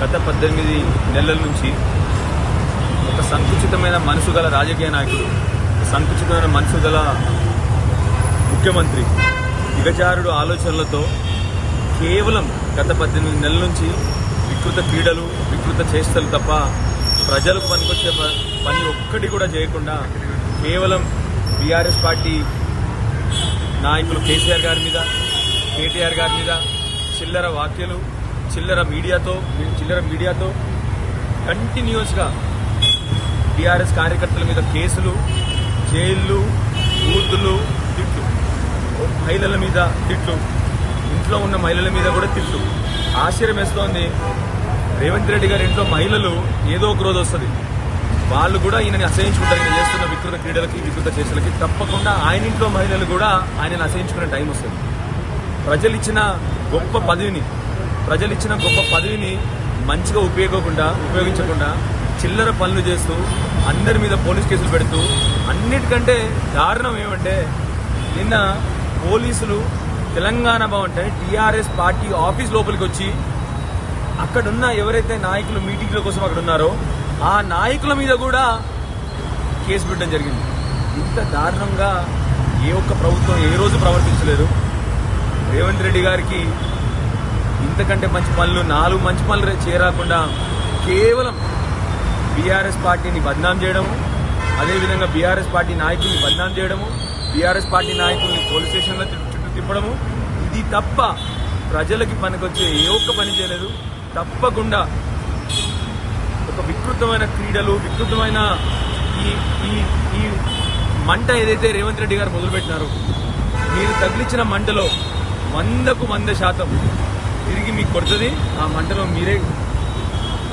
గత పద్దెనిమిది నెలల నుంచి ఒక సంకుచితమైన మనసు గల రాజకీయ నాయకుడు సంకుచితమైన మనసు గల ముఖ్యమంత్రి దిగజారుడు ఆలోచనలతో కేవలం గత పద్దెనిమిది నెలల నుంచి వికృత క్రీడలు వికృత చేష్టలు తప్ప ప్రజలకు పనికొచ్చే పని ఒక్కటి కూడా చేయకుండా కేవలం బీఆర్ఎస్ పార్టీ నాయకులు కేసీఆర్ గారి మీద కేటీఆర్ గారి మీద చిల్లర వ్యాఖ్యలు చిల్లర మీడియాతో చిల్లర మీడియాతో కంటిన్యూస్గా టీఆర్ఎస్ కార్యకర్తల మీద కేసులు జైళ్ళు బూతులు తిట్లు. మహిళల మీద తిట్లు. ఇంట్లో ఉన్న మహిళల మీద కూడా తిట్లు. ఆశ్చర్యం వేస్తోంది. రేవంత్ రెడ్డి గారి ఇంట్లో మహిళలు ఏదో ఒక రోజు వస్తుంది. వాళ్ళు కూడా ఈయనని అసహించుకుంటారు. ఈయన చేస్తున్న వికృత క్రీడలకి వికృత చేష్టలకి తప్పకుండా ఆయన ఇంట్లో మహిళలు కూడా ఆయనను అసహించుకునే టైం వస్తుంది. ప్రజలు ఇచ్చిన గొప్ప పదవిని ప్రజలు ఇచ్చిన గొప్ప పదవిని మంచిగా ఉపయోగకుండా ఉపయోగించకుండా చిల్లర పనులు చేస్తూ అందరి మీద పోలీస్ కేసులు పెడుతూ అన్నిటికంటే దారుణం ఏమంటే నిన్న పోలీసులు తెలంగాణ భవన్ టీఆర్ఎస్ పార్టీ ఆఫీస్ లోపలికి వచ్చి అక్కడున్న ఎవరైతే నాయకులు మీటింగ్ల కోసం అక్కడ ఉన్నారో ఆ నాయకుల మీద కూడా కేసు పెట్టడం జరిగింది. ఇంత దారుణంగా ఏ ఒక్క ప్రభుత్వం ఏ రోజు ప్రవర్తించలేదు. రేవంత్ రెడ్డి గారికి ఇంతకంటే మంచి పనులు నాలుగు మంచి పనులు చేరాకుండా కేవలం బీఆర్ఎస్ పార్టీని బద్నాం చేయడము అదేవిధంగా బీఆర్ఎస్ పార్టీ నాయకుల్ని బద్నాం చేయడము బీఆర్ఎస్ పార్టీ నాయకుల్ని పోలీస్ స్టేషన్లో చుట్టూ చుట్టూ తిప్పడము ఇది తప్ప ప్రజలకి పనికొచ్చే ఏ ఒక్క పని చేయలేదు. తప్పకుండా ఒక వికృతమైన క్రీడలు వికృతమైన ఈ ఈ ఈ మంట ఏదైతే రేవంత్ రెడ్డి గారు మొదలుపెట్టినారో మీరు తగిలించిన మంటలో వందకు వంద శాతం తిరిగి మీకు కొడుతుంది ఆ మంటలో మీరే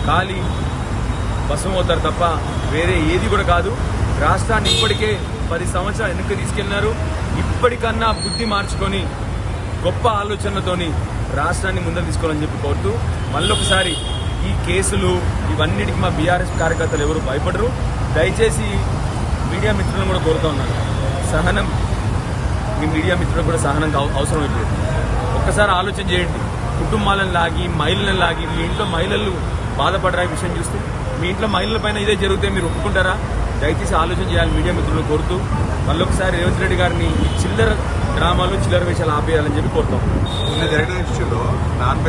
కాలి బసం అవుతారు తప్ప వేరే ఏది కూడా కాదు. రాష్ట్రాన్ని ఇప్పటికే పది సంవత్సరాలు వెనక్కి తీసుకెళ్ళినారు. ఇప్పటికన్నా బుద్ధి మార్చుకొని గొప్ప ఆలోచనలతోని రాష్ట్రాన్ని ముందు తీసుకోవాలని చెప్పి కోరుతూ మళ్ళొకసారి ఈ కేసులు ఇవన్నిటికి మా బీఆర్ఎస్ కార్యకర్తలు ఎవరు భయపడరు. దయచేసి మీడియా మిత్రులను కూడా కోరుతా ఉన్నాను. సహనం మీ మీడియా మిత్రులకు కూడా సహనం అవసరం అయిపోయింది ఒక్కసారి ఆలోచన చేయండి. కుటుంబాలను లాగి మహిళలను లాగి మీ ఇంట్లో మహిళలు బాధపడరా విషయం చూస్తే? మీ ఇంట్లో మహిళల పైన ఇదే జరిగితే మీరు ఒప్పుకుంటారా? దయచేసి ఆలోచన చేయాలి మీడియా మిత్రులు కోరుతూ. మళ్ళొకసారి రేవంత్ రెడ్డి గారిని ఈ చిల్లర డ్రామాలు చిల్లర వేషాలు ఆపేయాలని చెప్పి కోరుతాం. నిన్న జరిగిన ఇష్యూలో నాన్